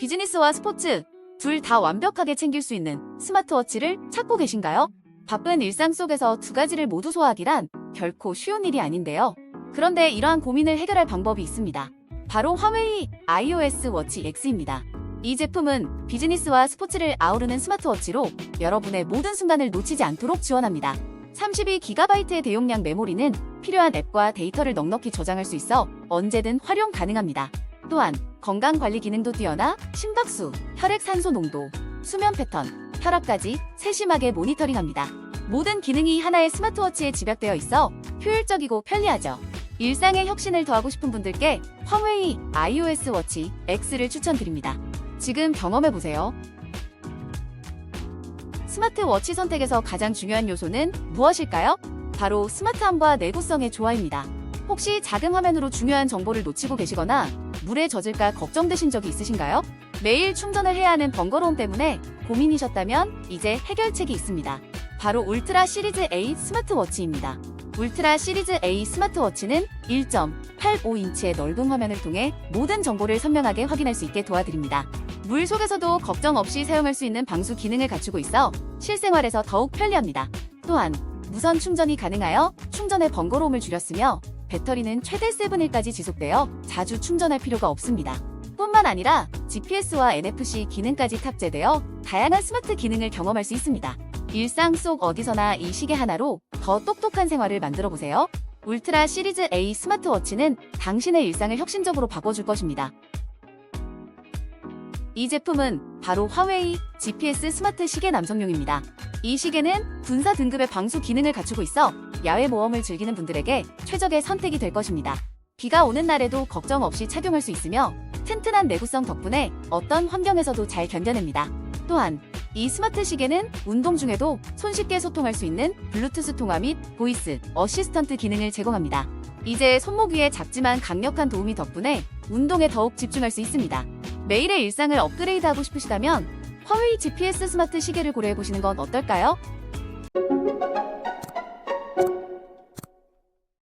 비즈니스와 스포츠 둘 다 완벽하게 챙길 수 있는 스마트워치를 찾고 계신가요? 바쁜 일상 속에서 두 가지를 모두 소화하기란 결코 쉬운 일이 아닌데요. 그런데 이러한 고민을 해결할 방법이 있습니다. 바로 화웨이 iOS 워치 X입니다. 이 제품은 비즈니스와 스포츠를 아우르는 스마트워치로 여러분의 모든 순간을 놓치지 않도록 지원합니다. 32GB의 대용량 메모리는 필요한 앱과 데이터를 넉넉히 저장할 수 있어 언제든 활용 가능합니다. 또한 건강 관리 기능도 뛰어나 심박수, 혈액 산소 농도, 수면 패턴, 혈압까지 세심하게 모니터링합니다. 모든 기능이 하나의 스마트워치에 집약되어 있어 효율적이고 편리하죠. 일상의 혁신을 더하고 싶은 분들께 화웨이 iOS 워치 X를 추천드립니다. 지금 경험해 보세요. 스마트워치 선택에서 가장 중요한 요소는 무엇일까요? 바로 스마트함과 내구성의 조화입니다. 혹시 작은 화면으로 중요한 정보를 놓치고 계시거나 물에 젖을까 걱정되신 적이 있으신가요? 매일 충전을 해야 하는 번거로움 때문에 고민이셨다면 이제 해결책이 있습니다. 바로 울트라 시리즈 A 스마트워치입니다. 울트라 시리즈 A 스마트워치는 1.85인치의 넓은 화면을 통해 모든 정보를 선명하게 확인할 수 있게 도와드립니다. 물 속에서도 걱정 없이 사용할 수 있는 방수 기능을 갖추고 있어 실생활에서 더욱 편리합니다. 또한 무선 충전이 가능하여 충전의 번거로움을 줄였으며 배터리는 최대 7일까지 지속되어 자주 충전할 필요가 없습니다. 뿐만 아니라 GPS와 NFC 기능까지 탑재되어 다양한 스마트 기능을 경험할 수 있습니다. 일상 속 어디서나 이 시계 하나로 더 똑똑한 생활을 만들어 보세요. 울트라 시리즈 A 스마트워치는 당신의 일상을 혁신적으로 바꿔줄 것입니다. 이 제품은 바로 화웨이 GPS 스마트 시계 남성용입니다. 이 시계는 군사 등급의 방수 기능을 갖추고 있어 야외 모험을 즐기는 분들에게 최적의 선택이 될 것입니다. 비가 오는 날에도 걱정 없이 착용할 수 있으며 튼튼한 내구성 덕분에 어떤 환경에서도 잘 견뎌냅니다. 또한 이 스마트 시계는 운동 중에도 손쉽게 소통할 수 있는 블루투스 통화 및 보이스 어시스턴트 기능을 제공합니다. 이제 손목 위에 작지만 강력한 도움이 덕분에 운동에 더욱 집중할 수 있습니다. 매일의 일상을 업그레이드하고 싶으시다면 화웨이 GPS 스마트 시계를 고려해 보시는 건 어떨까요?